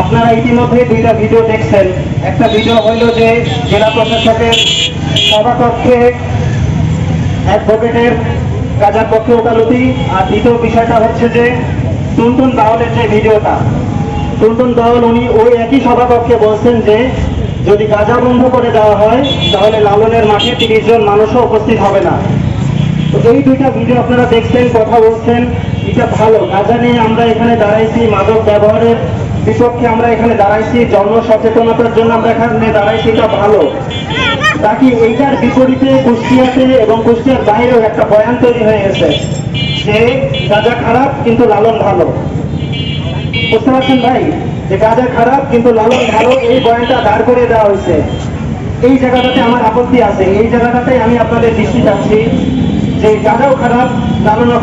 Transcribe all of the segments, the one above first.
আপনারা ইতিমধ্যে দুইটা ভিডিও দেখছেন। একটা ভিডিও হইল যে জেলা প্রশাসকের সভাকক্ষে অ্যাডভোকেটের কাজার পক্ষে ওকালতি, আর দ্বিতীয় বিষয়টা হচ্ছে যে টুনটুন দাওয়ালের যে ভিডিওটা, টুনটুন দাওয়াল উনি ওই একই সভাকক্ষে বলছেন যে যদি গাঁজা বন্ধ করে দেওয়া হয়, তাহলে লালনের মাঠে তিরিশ জন মানুষও উপস্থিত হবে না। তো এই দুইটা ভিডিও আপনারা দেখছেন, কথা বলছেন। এটা ভালো। গাঁজা নিয়ে আমরা এখানে দাঁড়াইছি মাদক ব্যবহারের বিপক্ষে আমরা এখানে দাঁড়াইছি জন্ম সচেতনতার জন্য আমরা এখানে দাঁড়াইছি, এটা ভালো। বাকি এইটার বিপরীতে কুষ্টিয়াতে এবং কুষ্টিয়ার বাইরেও একটা বয়ান তৈরি হয়ে গেছে যে গাঁজা খারাপ কিন্তু লালন ভালো। বুঝতে পারছেন ভাই? যে গাঁজা খারাপ কিন্তু লালন ভালো, এই বয়ানটা দাঁড় করে দেওয়া হয়েছে। এই জায়গাটাতে আমার আপত্তি আছে। এই জায়গাটাতে আমি আপনাদের দৃষ্টি চাচ্ছি খারাপ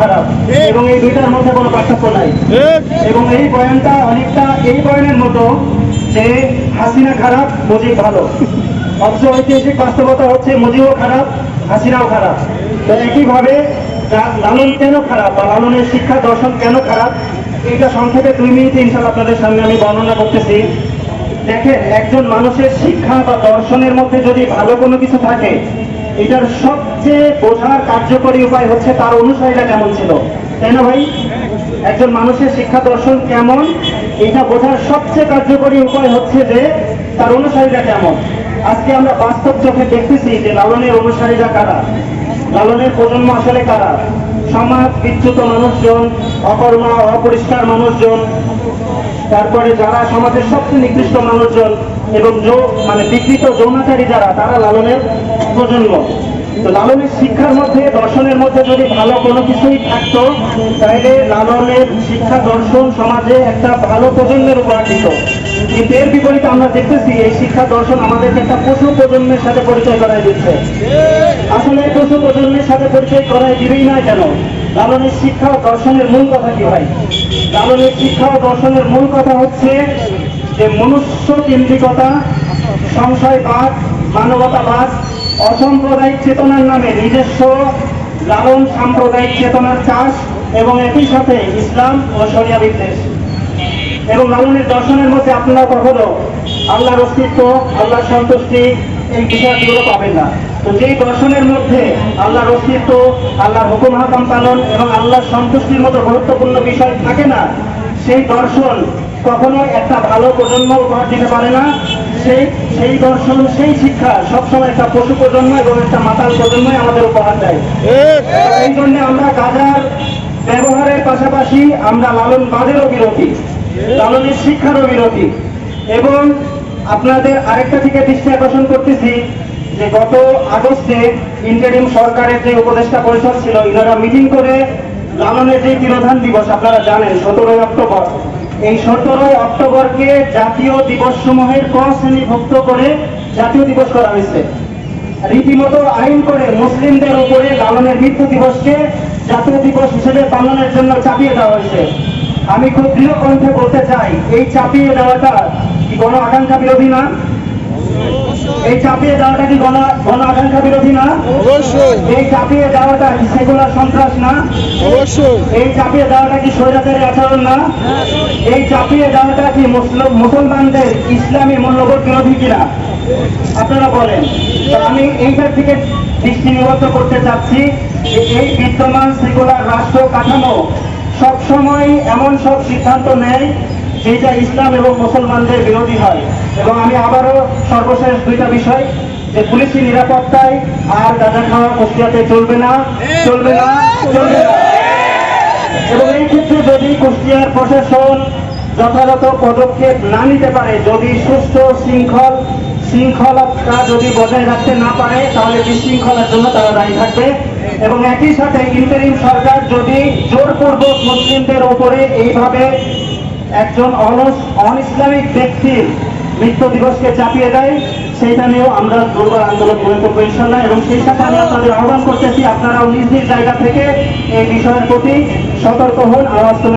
খারাপ। এবং এই দুইটার মধ্যে কোনো পার্থক্য নাই। এবং এই বয়ানটা অনেকটা এই বয়ানের মতো যে হাসিনা খারাপ মুজিব ভালো। অথচ ঐতিহাসিক বাস্তবতা হচ্ছে মুজিবও খারাপ হাসিনাও খারাপ। তো একইভাবে লালন কেন খারাপ বা লালনের শিক্ষা দর্শন কেন খারাপ এটা সংক্ষেপে দুই মিনিটে ইনশাল্লাহ আপনাদের সামনে আমি বর্ণনা করতেছি। দেখেন একজন মানুষের শিক্ষা বা দর্শনের মধ্যে যদি ভালো কোনো কিছু থাকে এটার সবচেয়ে বোঝার কার্যকরী উপায় হচ্ছে তার অনুসারীরা কেমন ছিল। তাই না ভাই? একজন মানুষের শিক্ষা দর্শন কেমন? এটা বোঝার সবচেয়ে কার্যকরী উপায় হচ্ছে যে তার অনুসারীরা কেমন। আজকে আমরা বাস্তব চোখে দেখতেছি যে লালনের অনুসারীরা কারা? লালনের প্রজন্ম আসলে কারা? সমাজ বিচ্যুত মানুষজন, অকর্মা, অপরিষ্কার মানুষজন, তারপরে যারা সমাজের সবচেয়ে নিকৃষ্ট মানুষজন এবং মানে বিকৃত যৌনাচারী যারা, তারা লালনের প্রজন্ম। তো লালনের শিক্ষার মধ্যে, দর্শনের মধ্যে যদি ভালো কোনো কিছুই থাকতো তাহলে লালনের শিক্ষা দর্শন সমাজে একটা ভালো প্রজন্মের উপহার দিত। কিন্তু এর বিপরীতে আমরা দেখতেছি এই শিক্ষা দর্শন আমাদেরকে একটা পশু প্রজন্মের সাথে পরিচয় করাই দিচ্ছে। আসলে এই পশু প্রজন্মের সাথে পরিচয় করাই দিবেই না কেন? লালনের শিক্ষা দর্শনের মূল কথা কি ভাই? লালনের শিক্ষা ও দর্শনের মূল কথা হচ্ছে যে মনুষ্য কেন্দ্রিকতা, সংশয়বাদ, মানবতাবাদ, অসাম্প্রদায়িক চেতনার নামে নিজস্ব লালন সাম্প্রদায়িক চেতনার চাষ এবং একই সাথে ইসলাম ও শরিয়া বিদ্বেষ। এবং লালনের দর্শনের মধ্যে আপনারা কখনো আল্লাহর অস্তিত্ব আল্লাহর সন্তুষ্টি এই বিষয়গুলো পাবেন না। তো যেই দর্শনের মধ্যে আল্লাহর অস্তিত্ব আল্লাহর হুকুম হাকাম পালন এবং আল্লাহর সন্তুষ্টির মতো গুরুত্বপূর্ণ বিষয় থাকে না সেই দর্শন কখনো একটা ভালো প্রজন্ম উপহার দিতে পারে না। সেই সেই দর্শন সেই শিক্ষা সবসময় একটা পশু প্রজন্ম এবং একটা মাতাল প্রজন্মই আমাদের উপহার দেয়। এই জন্য আমরা গাজার ব্যবহারের পাশাপাশি আমরা লালন বাদেরও বিরোধী। লালনের শিক্ষারও বিরোধী এবং আপনাদের আরেকটা দিকে দৃষ্টি আকর্ষণ করতেছি যে গত আগস্টে ইন্টারিম সরকারের যে উপদেষ্টা পরিষদ ছিল, ইনারা মিটিং করে লালনের যে তিরোধান দিবস, আপনারা জানেন, সতেরোই অক্টোবর। এই সতেরোই অক্টোবরকে জাতীয় দিবস সমূহের ক শ্রেণীভুক্ত করে জাতীয় দিবস করা হয়েছে। রীতিমতো আইন করে মুসলিমদের উপরে লালনের মৃত্যু দিবসকে জাতীয় দিবস হিসেবে পালনের জন্য চাপিয়ে দেওয়া হয়েছে। আমি খুব দৃঢ় কণ্ঠে বলতে চাই এই চাপিয়ে দেওয়াটা কি গণ আকাঙ্ক্ষা বিরোধী না? এই চাপিয়ে দেওয়াটা কি গণ গণ আকাঙ্ক্ষা বিরোধী না? অবশ্যই। এই চাপিয়ে দেওয়াটা কি সেকুলার সন্ত্রাস না? অবশ্যই। এই চাপিয়ে দেওয়াটা কি স্বৈরাচারী আচরণ না? এই চাপিয়ে দেওয়াটা কি মুসলিম মুসলমানদের ইসলামী মূল্যবোধ বিরোধী কিনা? আপনারা বলেন। তো আমি এইটার থেকে দৃষ্টি নিবদ্ধ করতে চাচ্ছি যে এই বিদ্যমান সেকুলার রাষ্ট্র কাঠামো সবসময় এমন সব সিদ্ধান্ত নেয় যেটা ইসলাম এবং মুসলমানদের বিরোধী হয়। এবং আমি আবারও সর্বশেষ দুইটা বিষয়, যে পুলিশি নিরাপত্তায় আর গাঁজা খাওয়া কুষ্টিয়াতে চলবে না চলবে না চলবে না। এবং এই ক্ষেত্রে যদি কুষ্টিয়ার প্রশাসন যথাযথ পদক্ষেপ না নিতে পারে, যদি সুস্থ, শৃঙ্খল, শৃঙ্খলতা যদি বজায় রাখতে না পারে, তাহলে বিশৃঙ্খলার জন্য তারা দায়ী থাকবে। এবং একই সাথে ইন্টারিম সরকার যদি জোরপূর্বক মুসলিমদের উপরে এইভাবে একজন অলস অন ইসলামিক ব্যক্তির মৃত্যু দিবসকে চাপিয়ে দেয়, সেইটা নিয়েও আমরা দুর্বার আন্দোলন গড়ে তুলবো ইনশাল্লাহ। এবং সেই সাথে আমি আপনাদের আহ্বান করতেছি, আপনারাও নিজ নিজ জায়গা থেকে এই বিষয়ের প্রতি সতর্ক হন, আওয়াজ